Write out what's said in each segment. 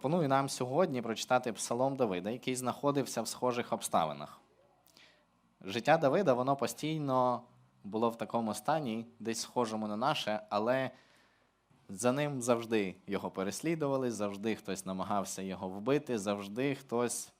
Пропоную нам сьогодні прочитати Псалом Давида, який знаходився в схожих обставинах. Життя Давида, воно постійно було в такому стані, десь схожому на наше, але за ним завжди його переслідували, завжди хтось намагався його вбити, завжди хтось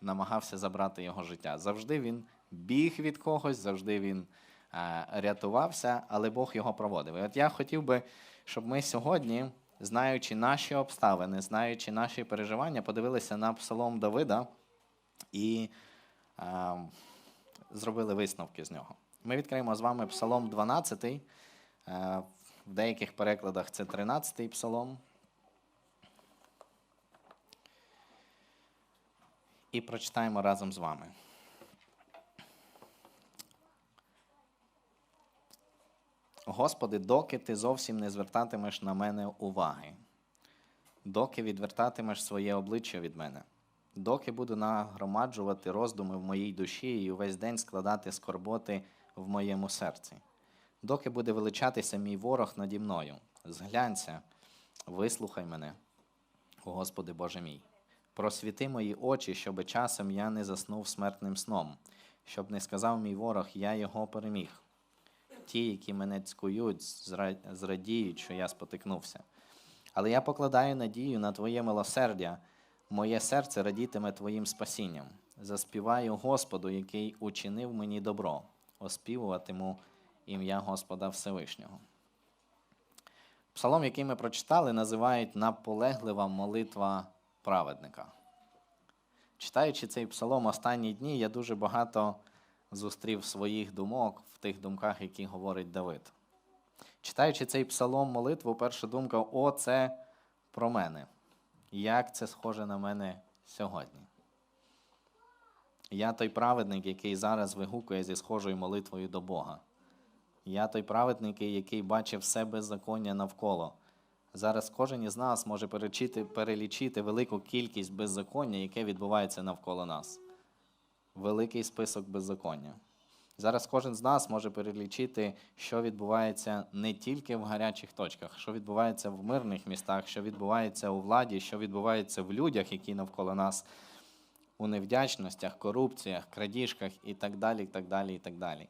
намагався забрати його життя. Завжди він біг від когось, завжди він е, рятувався, але Бог його проводив. І от я хотів би, щоб ми сьогодні, знаючи наші обставини, знаючи наші переживання, подивилися на псалом Давида і е, зробили висновки з нього. Ми відкриємо з вами псалом 12. е, В деяких перекладах це 13-й псалом. І прочитаємо разом з вами. Господи, доки ти зовсім не звертатимеш на мене уваги, доки відвертатимеш своє обличчя від мене, доки буду нагромаджувати роздуми в моїй душі і увесь день складати скорботи в моєму серці, доки буде величатися мій ворог наді мною, зглянься, вислухай мене, Господи Боже мій. Просвіти мої очі, щоби часом я не заснув смертним сном, щоб не сказав мій ворог, я його переміг. Ті, які мене цькують, зрадіють, що я спотикнувся. Але я покладаю надію на Твоє милосердя, моє серце радітиме Твоїм спасінням. Заспіваю Господу, який учинив мені добро, оспівуватиму ім'я Господа Всевишнього. Псалом, який ми прочитали, називають наполеглива молитва праведника. Читаючи цей псалом останні дні, я дуже багато зустрів своїх думок в тих думках, які говорить Давид. Читаючи цей псалом молитву, перша думка о, це про мене. Як це схоже на мене сьогодні? Я той праведник, який зараз вигукує зі схожою молитвою до Бога. Я той праведник, який бачив все беззаконня навколо. Зараз кожен із нас може перечити, перелічити велику кількість беззаконня, яке відбувається навколо нас. Великий список беззаконня. Зараз кожен з нас може перелічити, що відбувається не тільки в гарячих точках, що відбувається в мирних містах, що відбувається у владі, що відбувається в людях, які навколо нас, у невдячностях, корупціях, крадіжках і так далі. і так далі, і так далі.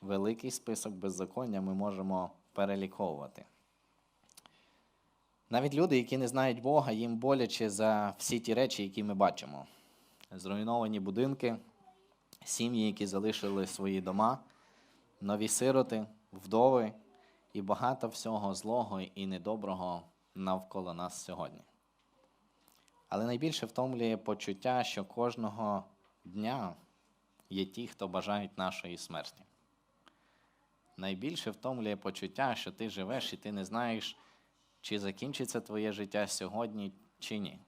Великий список беззаконня ми можемо переліковувати. Навіть люди, які не знають Бога, їм боляче за всі ті речі, які ми бачимо. Зруйновані будинки, сім'ї, які залишили свої дома, нові сироти, вдови і багато всього злого і недоброго навколо нас сьогодні. Але найбільше втомлює почуття, що кожного дня є ті, хто бажають нашої смерті. Найбільше втомлює почуття, що ти живеш і ти не знаєш, чи закінчиться твоє життя сьогодні, чи ні.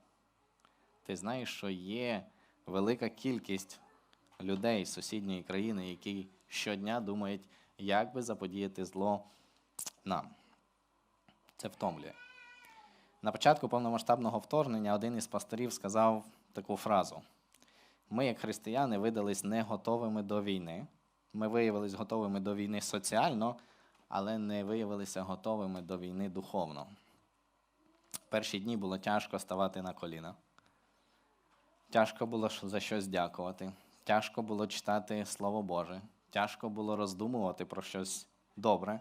Ти знаєш, що є велика кількість людей з сусідньої країни, які щодня думають, як би заподіяти зло нам. Це втомлює. На початку повномасштабного вторгнення один із пасторів сказав таку фразу: ми, як християни, видались не готовими до війни. Ми виявилися готовими до війни соціально, але не виявилися готовими до війни духовно. Перші дні було тяжко ставати на коліна. Тяжко було за щось дякувати. Тяжко було читати Слово Боже. Тяжко було роздумувати про щось добре.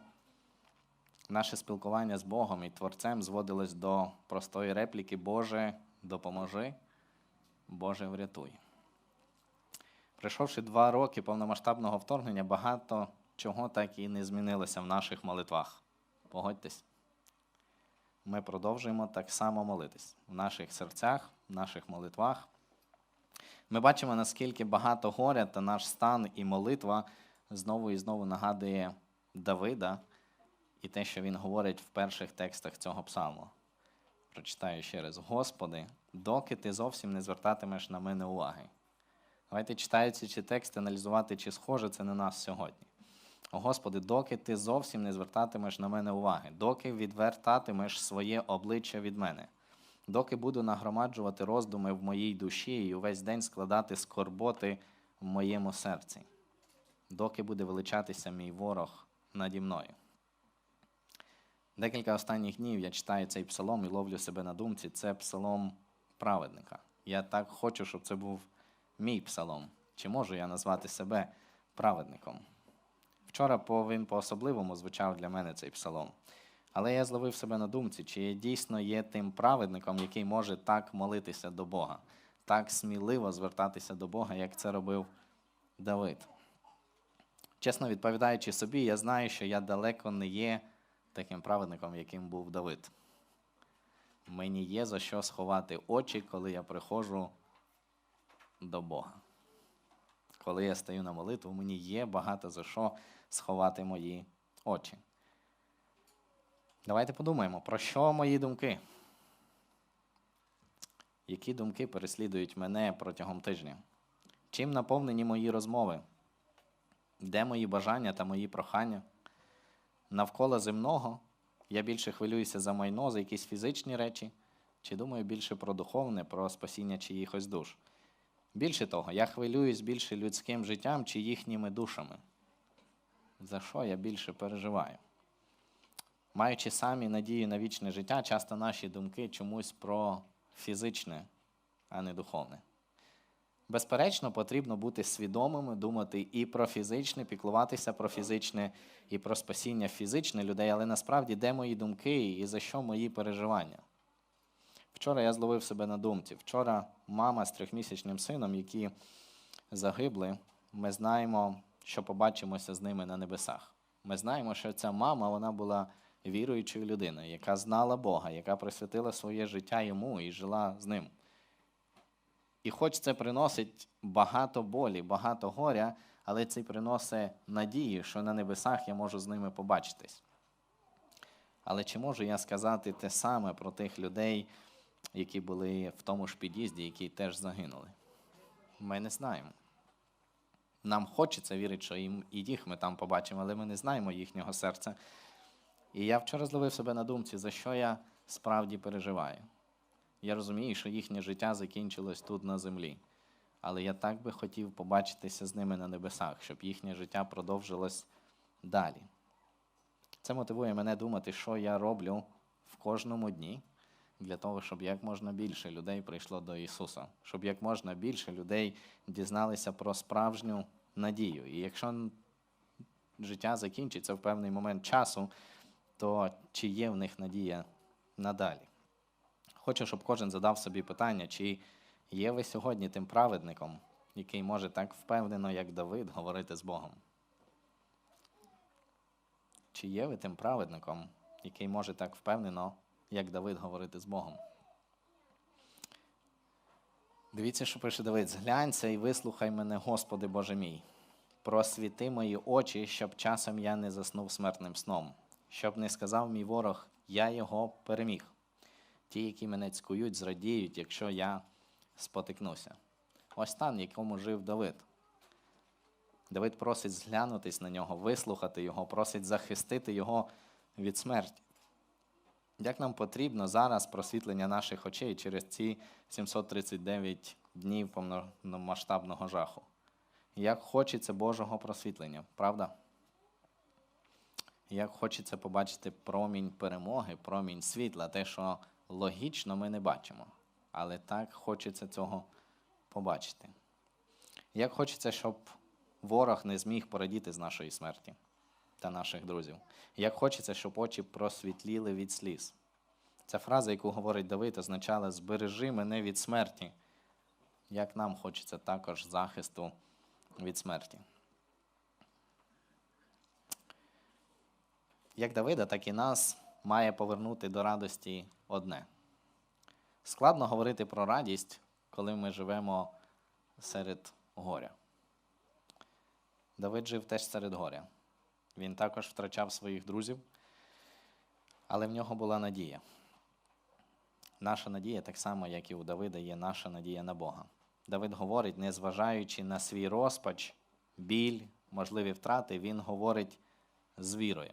Наше спілкування з Богом і Творцем зводилось до простої репліки Боже, допоможи, Боже, врятуй. Пройшовши два роки повномасштабного вторгнення, багато чого так і не змінилося в наших молитвах. Погодьтесь. Ми продовжуємо так само молитись в наших серцях, в наших молитвах. Ми бачимо, наскільки багато горя та наш стан і молитва знову і знову нагадує Давида і те, що він говорить в перших текстах цього псалму. Прочитаю ще раз: Господи, доки ти зовсім не звертатимеш на мене уваги. Давайте читаючи ці тексти, аналізувати, чи схоже це на нас сьогодні. О Господи, доки ти зовсім не звертатимеш на мене уваги, доки відвертатимеш своє обличчя від мене, доки буду нагромаджувати роздуми в моїй душі і увесь день складати скорботи в моєму серці, доки буде величатися мій ворог наді мною. Декілька останніх днів я читаю цей псалом і ловлю себе на думці. Це псалом праведника. Я так хочу, щоб це був мій псалом. Чи можу я назвати себе праведником? Вчора по- він по-особливому звучав для мене цей псалом. Але я зловив себе на думці, чи я дійсно є тим праведником, який може так молитися до Бога, так сміливо звертатися до Бога, як це робив Давид. Чесно відповідаючи собі, я знаю, що я далеко не є таким праведником, яким був Давид. Мені є за що сховати очі, коли я приходжу до Бога. Коли я стаю на молитву, мені є багато за що сховати мої очі. Давайте подумаємо, про що мої думки? Які думки переслідують мене протягом тижня? Чим наповнені мої розмови? Де мої бажання та мої прохання? Навколо земного я більше хвилююся за майно, за якісь фізичні речі, чи думаю більше про духовне, про спасіння чиїхось душ. Більше того, я хвилююсь більше людським життям чи їхніми душами. За що я більше переживаю? Маючи самі надію на вічне життя, часто наші думки чомусь про фізичне, а не духовне. Безперечно, потрібно бути свідомими, думати і про фізичне, піклуватися про фізичне, і про спасіння фізичне людей, але насправді де мої думки і за що мої переживання? Вчора я зловив себе на думці. Вчора мама з трьохмісячним сином, які загибли, ми знаємо, що побачимося з ними на небесах. Ми знаємо, що ця мама вона була віруючою людиною, яка знала Бога, яка присвятила своє життя йому і жила з ним. І хоч це приносить багато болі, багато горя, але це приносить надію, що на небесах я можу з ними побачитись. Але чи можу я сказати те саме про тих людей, які були в тому ж під'їзді, які теж загинули? Ми не знаємо. Нам хочеться вірити, що і їх ми там побачимо, але ми не знаємо їхнього серця. І я вчора зловив себе на думці, за що я справді переживаю. Я розумію, що їхнє життя закінчилось тут на землі. Але я так би хотів побачитися з ними на небесах, щоб їхнє життя продовжилось далі. Це мотивує мене думати, що я роблю в кожному дні для того, щоб як можна більше людей прийшло до Ісуса, щоб як можна більше людей дізналися про справжню надію. І якщо життя закінчиться в певний момент часу, то чи є в них надія надалі? Хочу, щоб кожен задав собі питання, чи є ви сьогодні тим праведником, який може так впевнено, як Давид, говорити з Богом? Чи є ви тим праведником, який може так впевнено, як Давид, говорити з Богом? Дивіться, що пише Давид: зглянься і вислухай мене, Господи Боже мій. Просвіти мої очі, щоб часом я не заснув смертним сном, щоб не сказав мій ворог, я його переміг. Ті, які мене цькують, зрадіють, якщо я спотикнуся. Ось стан, в якому жив Давид. Давид просить зглянутись на нього, вислухати його, просить захистити його від смерті. Як нам потрібно зараз просвітлення наших очей через ці 739 днів повномасштабного жаху? Як хочеться Божого просвітлення, правда? Як хочеться побачити промінь перемоги, промінь світла, те, що логічно ми не бачимо, але так хочеться цього побачити. Як хочеться, щоб ворог не зміг порадіти з нашої смерті та наших друзів. Як хочеться, щоб очі просвітліли від сліз. Ця фраза, яку говорить Давид, означала збережи мене від смерті. Як нам хочеться також захисту від смерті. Як Давида, так і нас має повернути до радості одне. Складно говорити про радість, коли ми живемо серед горя. Давид жив теж серед горя. Він також втрачав своїх друзів, але в нього була надія. Наша надія, так само, як і у Давида, є наша надія на Бога. Давид говорить, незважаючи на свій розпач, біль, можливі втрати, він говорить з вірою.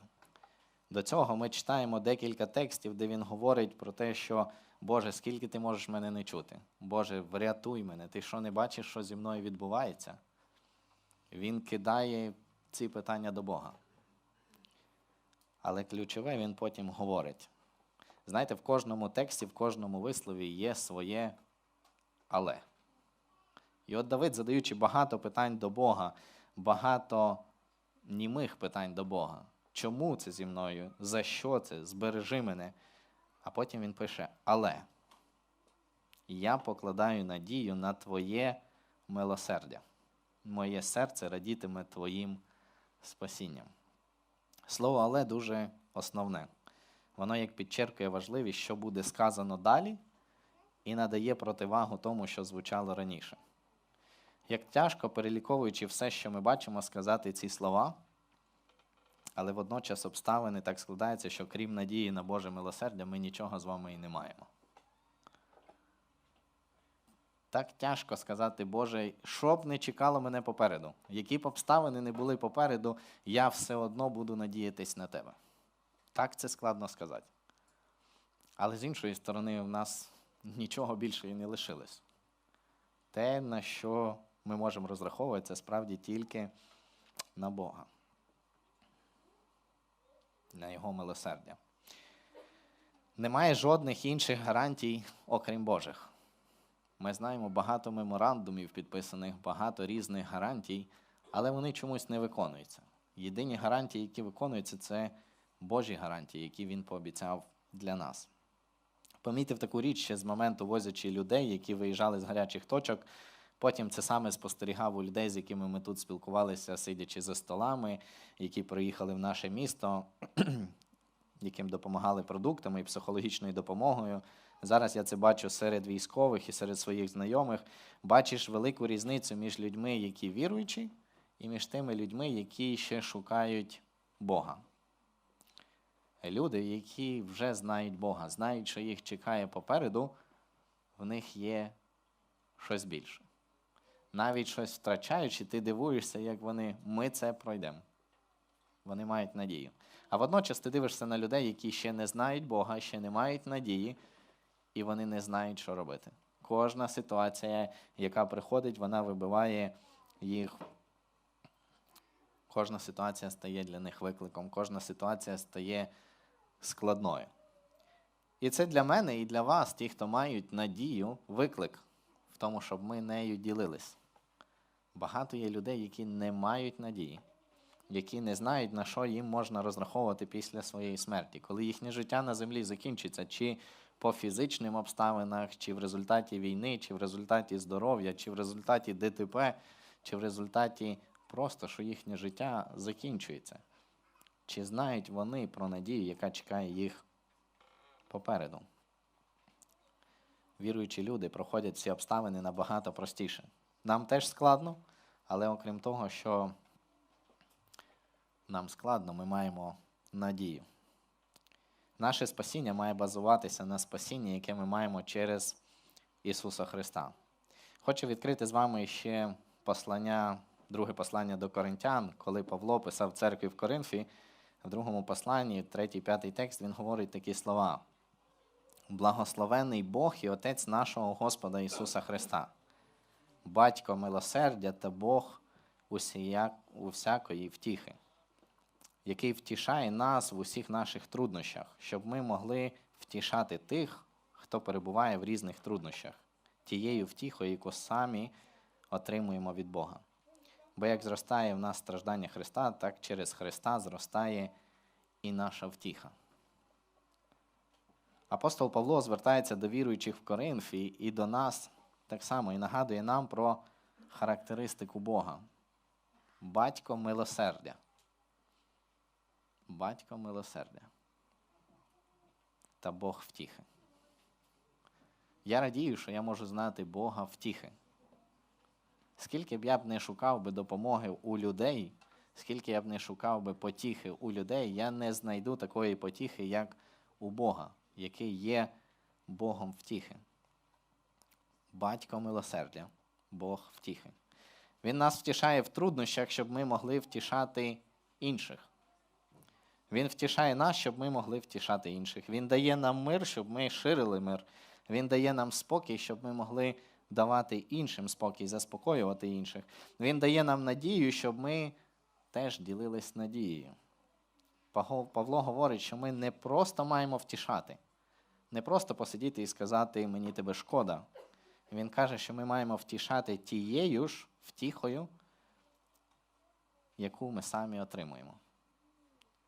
До цього ми читаємо декілька текстів, де він говорить про те, що Боже, скільки ти можеш мене не чути? Боже, врятуй мене, ти що не бачиш, що зі мною відбувається? Він кидає ці питання до Бога. Але ключове він потім говорить. Знаєте, в кожному тексті, в кожному вислові є своє але. І от Давид, задаючи багато питань до Бога, багато німих питань до Бога. Чому це зі мною? За що це? Збережи мене. А потім він пише: Але я покладаю надію на Твоє милосердя. Моє серце радітиме Твоїм спасінням. Слово але дуже основне. Воно як підчеркує важливість, що буде сказано далі, і надає противагу тому, що звучало раніше. Як тяжко переліковуючи все, що ми бачимо, сказати ці слова, але водночас обставини так складаються, що крім надії на Боже милосердя, ми нічого з вами і не маємо. Так тяжко сказати, Боже, що б не чекало мене попереду, які б обставини не були попереду, я все одно буду надіятись на тебе. Так це складно сказати. Але з іншої сторони, в нас нічого більше і не лишилось. Те, на що ми можемо розраховувати, це справді тільки на Бога, на Його милосердя. Немає жодних інших гарантій, окрім Божих. Ми знаємо багато меморандумів, підписаних, багато різних гарантій, але вони чомусь не виконуються. Єдині гарантії, які виконуються, це Божі гарантії, які він пообіцяв для нас. Помітив таку річ ще з моменту возячи людей, які виїжджали з гарячих точок. Потім це саме спостерігав у людей, з якими ми тут спілкувалися, сидячи за столами, які приїхали в наше місто, яким допомагали продуктами і психологічною допомогою. Зараз я це бачу серед військових і серед своїх знайомих. Бачиш велику різницю між людьми, які віруючі, і між тими людьми, які ще шукають Бога. Люди, які вже знають Бога, знають, що їх чекає попереду, в них є щось більше. Навіть щось втрачаючи, ти дивуєшся, як вони ми це пройдемо. Вони мають надію. А водночас ти дивишся на людей, які ще не знають Бога, ще не мають надії, і вони не знають, що робити. Кожна ситуація, яка приходить, вона вибиває їх. Кожна ситуація стає для них викликом, кожна ситуація стає складною. І це для мене і для вас, ті, хто мають надію, виклик в тому, щоб ми нею ділились. Багато є людей, які не мають надії, які не знають, на що їм можна розраховувати після своєї смерті, коли їхнє життя на землі закінчиться, чи по фізичним обставинах, чи в результаті війни, чи в результаті здоров'я, чи в результаті ДТП, чи в результаті просто, що їхнє життя закінчується. Чи знають вони про надію, яка чекає їх попереду? Віруючі люди проходять ці обставини набагато простіше. Нам теж складно, але окрім того, що нам складно, ми маємо надію. Наше спасіння має базуватися на спасінні, яке ми маємо через Ісуса Христа. Хочу відкрити з вами ще послання, друге послання до Коринтян, коли Павло писав церкві в Коринфі, в другому посланні, третій, п'ятий текст, він говорить такі слова. Благословений Бог і Отець нашого Господа Ісуса Христа, Батько милосердя та Бог у всякої втіхи, який втішає нас в усіх наших труднощах, щоб ми могли втішати тих, хто перебуває в різних труднощах, тією втіхою, яку самі отримуємо від Бога. Бо як зростає в нас страждання Христа, так через Христа зростає і наша втіха. Апостол Павло звертається до віруючих в Коринфі і до нас так само і нагадує нам про характеристику Бога. Батько милосердя. Батько милосердя. Та Бог втіхи. Я радію, що я можу знати Бога втіхи. Скільки б я б не шукав би допомоги у людей, скільки я б не шукав би потіхи у людей, я не знайду такої потіхи, як у Бога, який є Богом втіхи. Батько милосердя, Бог втіхи. Він нас втішає в труднощах, щоб ми могли втішати інших. Він втішає нас, щоб ми могли втішати інших. Він дає нам мир, щоб ми ширили мир. Він дає нам спокій, щоб ми могли давати іншим спокій, заспокоювати інших. Він дає нам надію, щоб ми теж ділились надією. Павло говорить, що ми не просто маємо втішати, не просто посидіти і сказати мені тебе шкода. Він каже, що ми маємо втішати тією ж втіхою, яку ми самі отримуємо.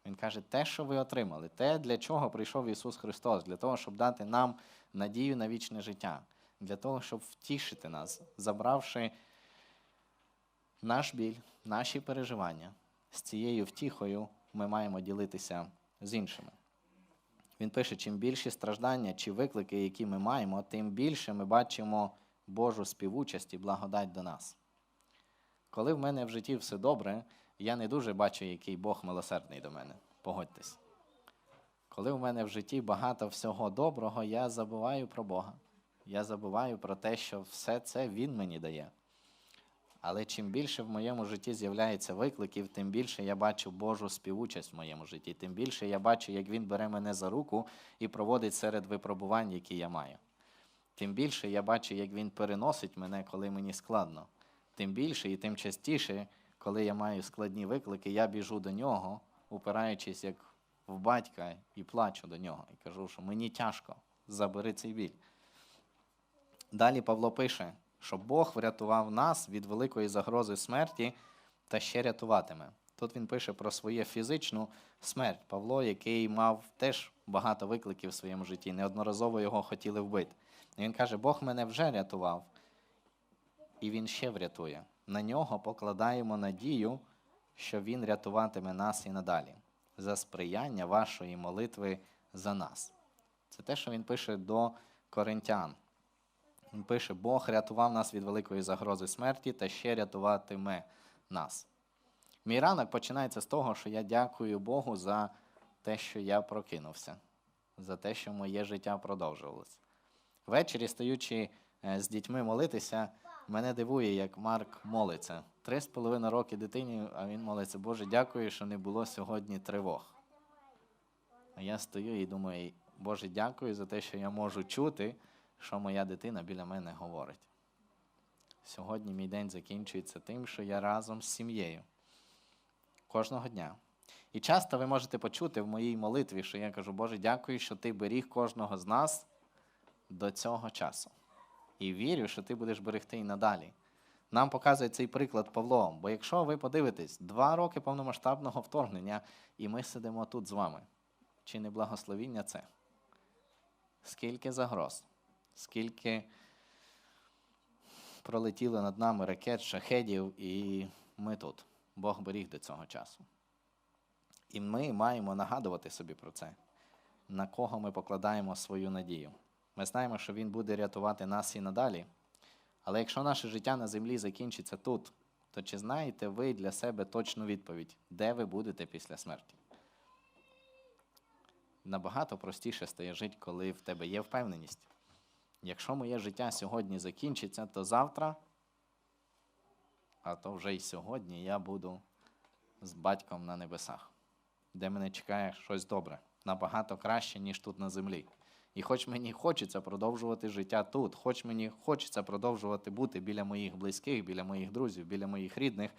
Він каже, те, що ви отримали, те, для чого прийшов Ісус Христос, для того, щоб дати нам надію на вічне життя, для того, щоб втішити нас, забравши наш біль, наші переживання. З цією втіхою ми маємо ділитися з іншими. Він пише: чим більші страждання чи виклики, які ми маємо, тим більше ми бачимо Божу співучасть і благодать до нас. Коли в мене в житті все добре, я не дуже бачу, який Бог милосердний до мене. Погодьтесь. Коли в мене в житті багато всього доброго, я забуваю про Бога. Я забуваю про те, що все це Він мені дає. Але чим більше в моєму житті з'являється викликів, тим більше я бачу Божу співучасть в моєму житті, тим більше я бачу, як Він бере мене за руку і проводить серед випробувань, які я маю. Тим більше я бачу, як Він переносить мене, коли мені складно. Тим більше і тим частіше, коли я маю складні виклики, я біжу до нього, упираючись як в батька, і плачу до нього. І кажу, що мені тяжко, забери цей біль. Далі Павло пише, що Бог врятував нас від великої загрози смерті та ще рятуватиме. Тут він пише про свою фізичну смерть. Павло, який мав теж багато викликів в своєму житті, неодноразово його хотіли вбити. І він каже: Бог мене вже рятував, і Він ще врятує. На нього покладаємо надію, що Він рятуватиме нас і надалі, за сприяння вашої молитви за нас. Це те, що він пише до коринтян. Він пише: Бог рятував нас від великої загрози смерті та ще рятуватиме нас. Мій ранок починається з того, що я дякую Богу за те, що я прокинувся, за те, що моє життя продовжувалося. Ввечері, стаючи е, з дітьми молитися, мене дивує, як Марк молиться. Три з половиною роки дитині, а він молиться, Боже, дякую, що не було сьогодні тривог. А я стою і думаю, Боже, дякую за те, що я можу чути, що моя дитина біля мене говорить. Сьогодні мій день закінчується тим, що я разом з сім'єю кожного дня. І часто ви можете почути в моїй молитві, що я кажу, Боже, дякую, що ти беріг кожного з нас до цього часу. І вірю, що ти будеш берегти і надалі. Нам показує цей приклад Павло. Бо якщо ви подивитесь, два роки повномасштабного вторгнення, і ми сидимо тут з вами. Чи не благословіння це? Скільки загроз, скільки пролетіло над нами ракет, шахедів, і ми тут. Бог беріг до цього часу. І ми маємо нагадувати собі про це, на кого ми покладаємо свою надію. Ми знаємо, що Він буде рятувати нас і надалі. Але якщо наше життя на землі закінчиться тут, то чи знаєте ви для себе точну відповідь, де ви будете після смерті? Набагато простіше стає жити, коли в тебе є впевненість. Якщо моє життя сьогодні закінчиться, то завтра, а то вже й сьогодні я буду з батьком на небесах, де мене чекає щось добре, набагато краще, ніж тут на землі. І хоч мені хочеться продовжувати життя тут, хоч мені хочеться продовжувати бути біля моїх близьких, біля моїх друзів, біля моїх рідних,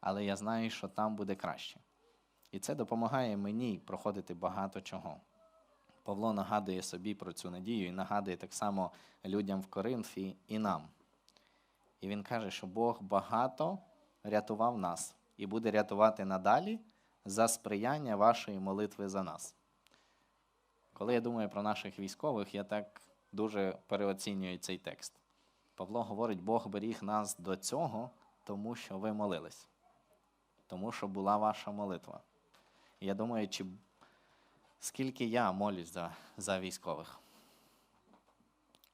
але я знаю, що там буде краще. І це допомагає мені проходити багато чого. Павло нагадує собі про цю надію і нагадує так само людям в Коринфі і нам. І він каже, що Бог багато рятував нас і буде рятувати надалі за сприяння вашої молитви за нас. Коли я думаю про наших військових, я так дуже переоцінюю цей текст. Павло говорить, Бог беріг нас до цього, тому що ви молились, тому що була ваша молитва. Я думаю, чи скільки я молюсь за, за військових,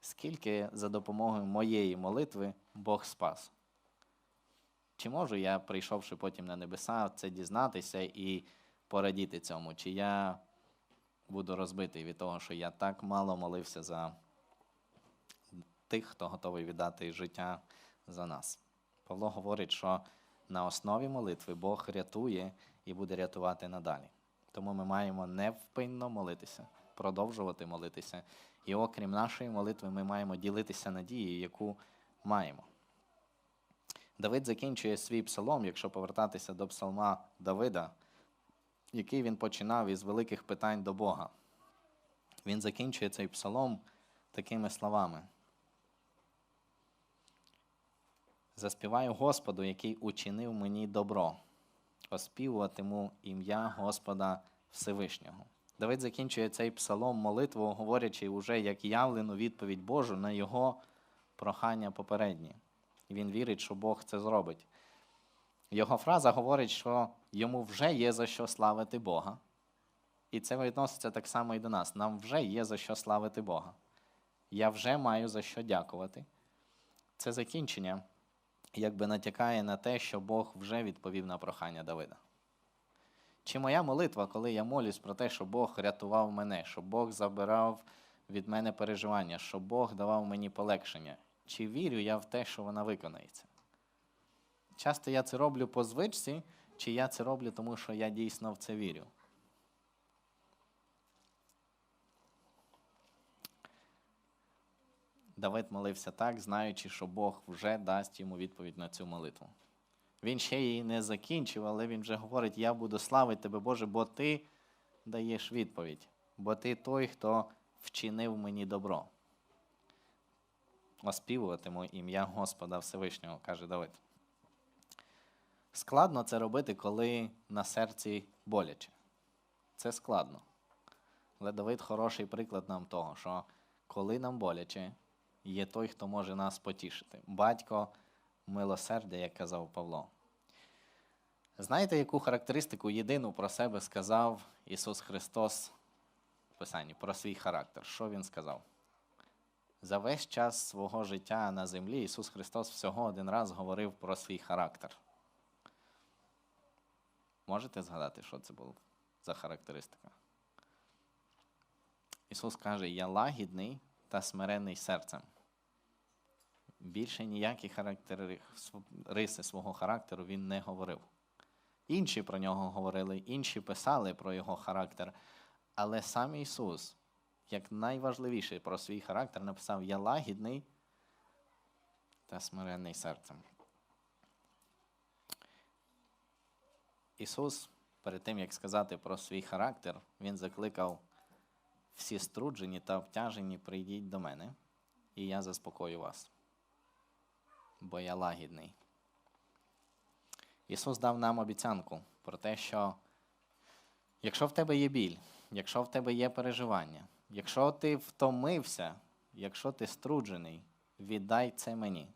скільки за допомогою моєї молитви Бог спас. Чи можу я, прийшовши потім на небеса, це дізнатися і порадіти цьому? Чи я буду розбитий від того, що я так мало молився за тих, хто готовий віддати життя за нас. Павло говорить, що на основі молитви Бог рятує і буде рятувати надалі. Тому ми маємо невпинно молитися, продовжувати молитися. І окрім нашої молитви, ми маємо ділитися надією, яку маємо. Давид закінчує свій псалом, якщо повертатися до псалма Давида який він починав із великих питань до Бога. Він закінчує цей псалом такими словами. Заспіваю Господу, який учинив мені добро. Оспівуватиму ім'я Господа Всевишнього. Давид закінчує цей псалом молитву, говорячи уже як явлену відповідь Божу на його прохання попередні. Він вірить, що Бог це зробить. Його фраза говорить, що йому вже є за що славити Бога. І це відноситься так само і до нас. Нам вже є за що славити Бога. Я вже маю за що дякувати. Це закінчення якби натякає на те, що Бог вже відповів на прохання Давида. Чи моя молитва, коли я молюсь про те, що Бог рятував мене, що Бог забирав від мене переживання, що Бог давав мені полегшення, чи вірю я в те, що вона виконається? Часто я це роблю по звичці, чи я це роблю, тому що я дійсно в це вірю. Давид молився так, знаючи, що Бог вже дасть йому відповідь на цю молитву. Він ще її не закінчив, але він вже говорить: Я буду славити тебе, Боже, бо ти даєш відповідь, бо ти той, хто вчинив мені добро. Оспівуватиму ім'я Господа Всевишнього, каже Давид. Складно це робити, коли на серці боляче. Це складно. Але Давид хороший приклад нам того, що коли нам боляче, є той, хто може нас потішити. Батько милосердя, як казав Павло. Знаєте, яку характеристику єдину про себе сказав Ісус Христос в Писанні, про свій характер? Що Він сказав? За весь час свого життя на землі Ісус Христос всього один раз говорив про свій характер. Можете згадати, що це було за характеристика? Ісус каже: Я лагідний та смирений серцем. Більше ніякі характери, риси свого характеру він не говорив. Інші про нього говорили, інші писали про його характер. Але сам Ісус, як найважливіше про свій характер, написав: Я лагідний та смиренний серцем. Ісус, перед тим, як сказати про свій характер, Він закликав всі струджені та обтяжені, прийдіть до мене, і я заспокою вас, бо я лагідний. Ісус дав нам обіцянку про те, що якщо в тебе є біль, якщо в тебе є переживання, якщо ти втомився, якщо ти струджений, віддай це мені.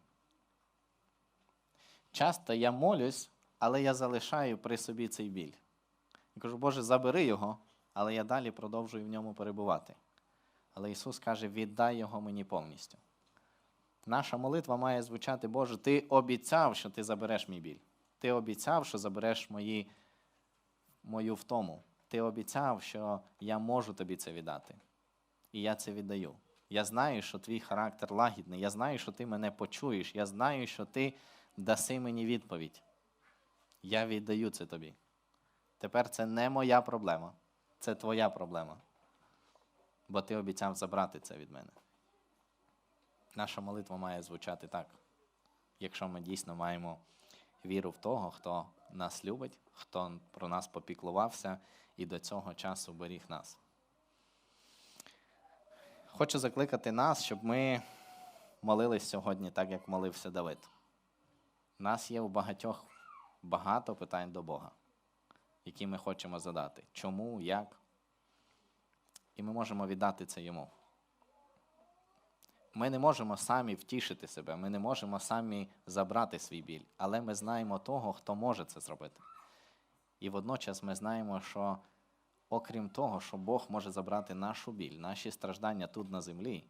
Часто я молюсь, але я залишаю при собі цей біль. Я кажу, Боже, забери його, але я далі продовжую в ньому перебувати. Але Ісус каже, віддай його мені повністю. Наша молитва має звучати, Боже, Ти обіцяв, що Ти забереш мій біль. Ти обіцяв, що забереш мої, мою втому. Ти обіцяв, що я можу тобі це віддати. І я це віддаю. Я знаю, що твій характер лагідний. Я знаю, що ти мене почуєш. Я знаю, що ти даси мені відповідь. Я віддаю це тобі. Тепер це не моя проблема, це твоя проблема. Бо ти обіцяв забрати це від мене. Наша молитва має звучати так, якщо ми дійсно маємо віру в того, хто нас любить, хто про нас попіклувався і до цього часу беріг нас. Хочу закликати нас, щоб ми молились сьогодні так, як молився Давид. Нас є у багатьох багато питань до Бога, які ми хочемо задати. Чому, як? І ми можемо віддати це йому. Ми не можемо самі втішити себе, ми не можемо самі забрати свій біль, але ми знаємо того, хто може це зробити. І водночас ми знаємо, що окрім того, що Бог може забрати нашу біль, наші страждання тут на землі,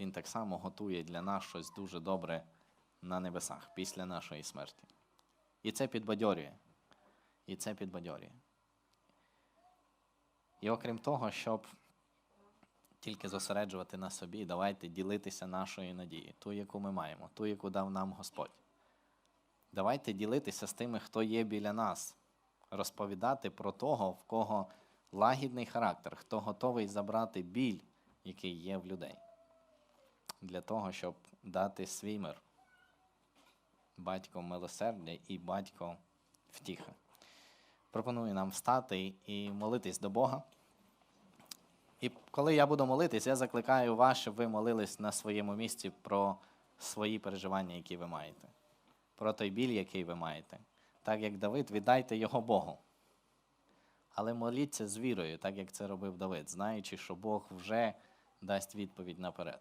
Він так само готує для нас щось дуже добре на небесах після нашої смерті. І це підбадьорює. І це підбадьорює. І окрім того, щоб тільки зосереджувати на собі, давайте ділитися нашою надією, ту, яку ми маємо, ту, яку дав нам Господь. Давайте ділитися з тими, хто є біля нас, розповідати про того, в кого лагідний характер, хто готовий забрати біль, який є в людей, для того, щоб дати свій мир. Батько милосердя і батько втіха. Пропоную нам встати і молитись до Бога. І коли я буду молитись, я закликаю вас, щоб ви молились на своєму місці про свої переживання, які ви маєте, про той біль, який ви маєте. Так як Давид, віддайте його Богу. Але моліться з вірою, так як це робив Давид, знаючи, що Бог вже дасть відповідь наперед.